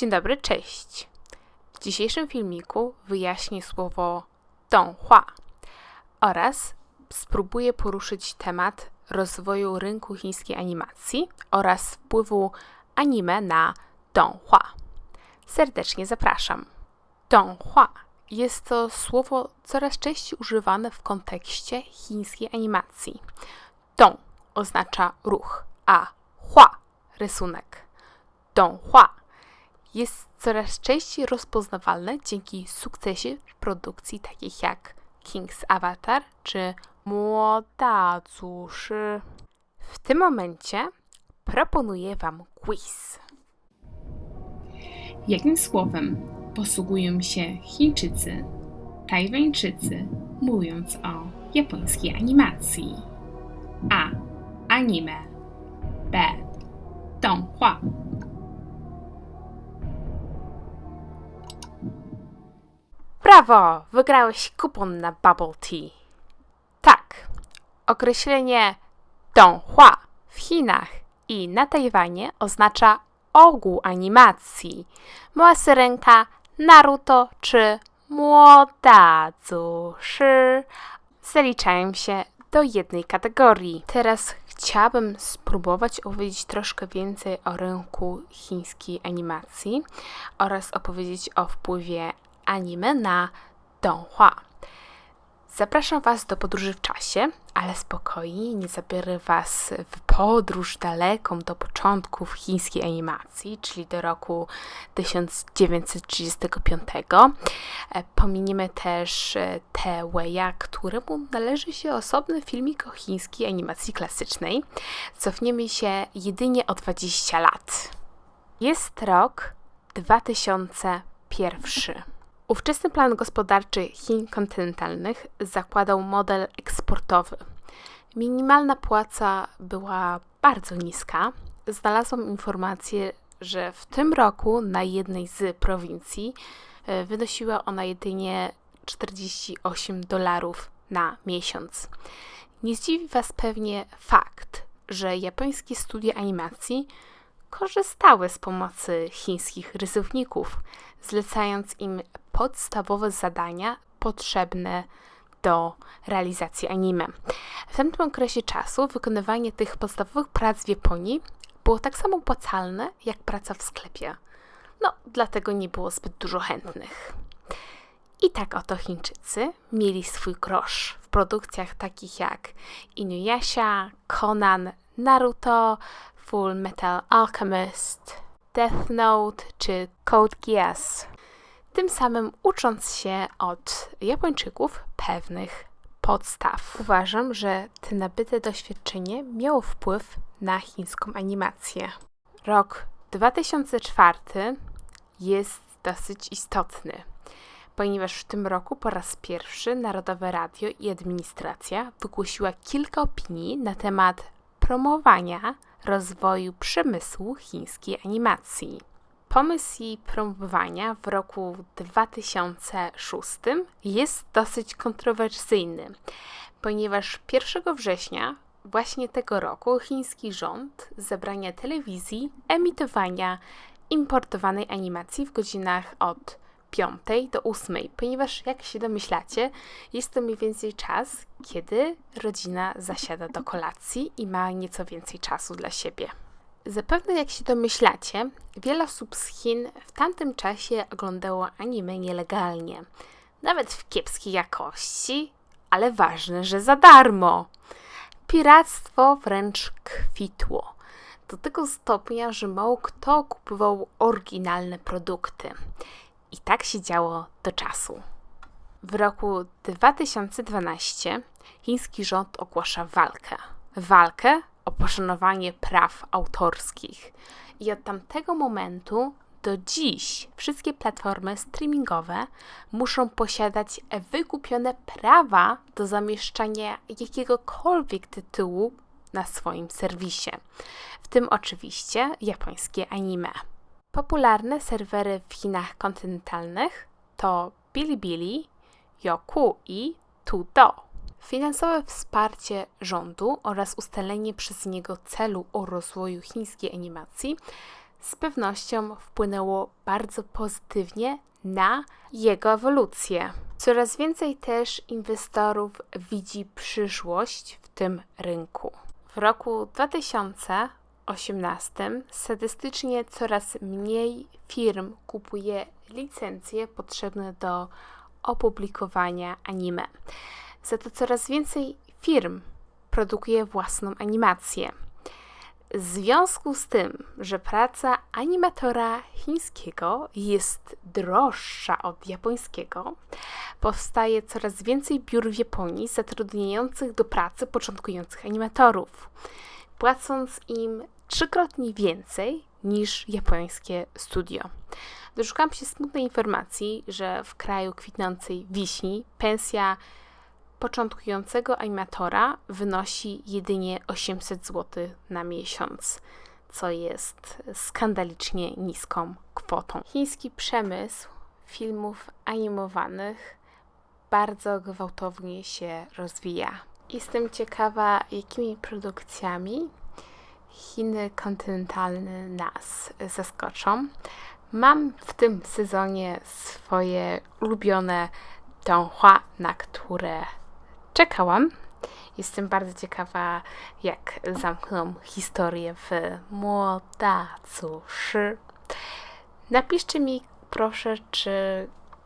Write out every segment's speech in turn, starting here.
Dzień dobry, cześć. W dzisiejszym filmiku wyjaśnię słowo donghua oraz spróbuję poruszyć temat rozwoju rynku chińskiej animacji oraz wpływu anime na donghua. Serdecznie zapraszam. Donghua jest to słowo coraz częściej używane w kontekście chińskiej animacji. Dong oznacza ruch, a hua rysunek. Donghua jest coraz częściej rozpoznawalne dzięki sukcesie produkcji takich jak King's Avatar czy Młoda Zuszy. W tym momencie proponuję Wam quiz. Jakim słowem posługują się Chińczycy, Tajwańczycy, mówiąc o japońskiej animacji? A. Anime B. Donghua Brawo! Wygrałeś kupon na Bubble Tea. Tak, określenie Donghua w Chinach i na Tajwanie oznacza ogół animacji. Mała syrenka, Naruto czy Młoda Zuszy zaliczają się do jednej kategorii. Teraz chciałabym spróbować opowiedzieć troszkę więcej o rynku chińskiej animacji oraz opowiedzieć o wpływie anime na donghua. Zapraszam Was do podróży w czasie, ale spokojnie, nie zabiorę Was w podróż daleką do początków chińskiej animacji, czyli do roku 1935. E, pominiemy też e, Te Weya, któremu należy się osobny filmik o chińskiej animacji klasycznej. Cofniemy się jedynie o 20 lat. Jest rok 2001. Ówczesny plan gospodarczy Chin kontynentalnych zakładał model eksportowy. Minimalna płaca była bardzo niska. Znalazłam informację, że w tym roku na jednej z prowincji e, wynosiła ona jedynie 48 dolarów na miesiąc. Nie zdziwi Was pewnie fakt, że japońskie studia animacji korzystały z pomocy chińskich rysowników, zlecając im podstawowe zadania potrzebne do realizacji anime. W tamtym okresie czasu wykonywanie tych podstawowych prac w Japonii było tak samo opłacalne jak praca w sklepie. No, dlatego nie było zbyt dużo chętnych. I tak oto Chińczycy mieli swój grosz w produkcjach takich jak Inuyasha, Conan, Naruto, Full Metal Alchemist, Death Note czy Code Geass tym samym ucząc się od Japończyków pewnych podstaw. Uważam, że to nabyte doświadczenie miało wpływ na chińską animację. Rok 2004 jest dosyć istotny, ponieważ w tym roku po raz pierwszy Narodowe Radio i administracja wygłosiła kilka opinii na temat promowania rozwoju przemysłu chińskiej animacji. Pomysł jej promowania w roku 2006 jest dosyć kontrowersyjny, ponieważ 1 września właśnie tego roku chiński rząd zabrania telewizji emitowania importowanej animacji w godzinach od 5 do 8, ponieważ jak się domyślacie, jest to mniej więcej czas, kiedy rodzina zasiada do kolacji i ma nieco więcej czasu dla siebie. Zapewne jak się domyślacie, wiele osób z Chin w tamtym czasie oglądało anime nielegalnie, nawet w kiepskiej jakości, ale ważne, że za darmo. Piractwo wręcz kwitło. Do tego stopnia, że mało kto kupował oryginalne produkty. I tak się działo do czasu. W roku 2012 chiński rząd ogłasza walkę. Walkę o poszanowanie praw autorskich. I od tamtego momentu do dziś wszystkie platformy streamingowe muszą posiadać wykupione prawa do zamieszczania jakiegokolwiek tytułu na swoim serwisie, w tym oczywiście japońskie anime. Popularne serwery w Chinach kontynentalnych to Bilibili, Yoku i Tudo. Finansowe wsparcie rządu oraz ustalenie przez niego celu o rozwoju chińskiej animacji z pewnością wpłynęło bardzo pozytywnie na jego ewolucję. Coraz więcej też inwestorów widzi przyszłość w tym rynku. W roku 2018 statystycznie coraz mniej firm kupuje licencje potrzebne do opublikowania anime. Za to coraz więcej firm produkuje własną animację. W związku z tym, że praca animatora chińskiego jest droższa od japońskiego, powstaje coraz więcej biur w Japonii zatrudniających do pracy początkujących animatorów, płacąc im trzykrotnie więcej niż japońskie studio. Doszukałam się smutnej informacji, że w kraju kwitnącej wiśni pensja początkującego animatora wynosi jedynie 800 zł na miesiąc, co jest skandalicznie niską kwotą. Chiński przemysł filmów animowanych bardzo gwałtownie się rozwija. Jestem ciekawa, jakimi produkcjami Chiny kontynentalne nas zaskoczą. Mam w tym sezonie swoje ulubione donghua, na które czekałam. Jestem bardzo ciekawa, jak zamkną historię w Młodacu Szy. Napiszcie mi proszę, czy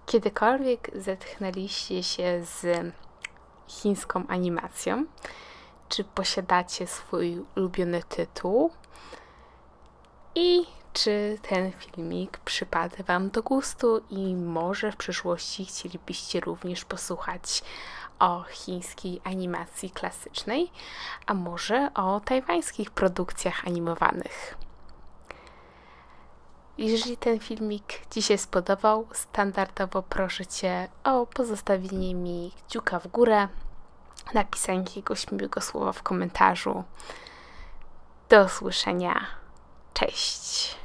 kiedykolwiek zetknęliście się z chińską animacją? Czy posiadacie swój ulubiony tytuł? I czy ten filmik przypada Wam do gustu i może w przyszłości chcielibyście również posłuchać o chińskiej animacji klasycznej, a może o tajwańskich produkcjach animowanych. Jeżeli ten filmik Ci się spodobał, standardowo proszę Cię o pozostawienie mi kciuka w górę, napisanie jakiegoś miłego słowa w komentarzu. Do usłyszenia. Cześć.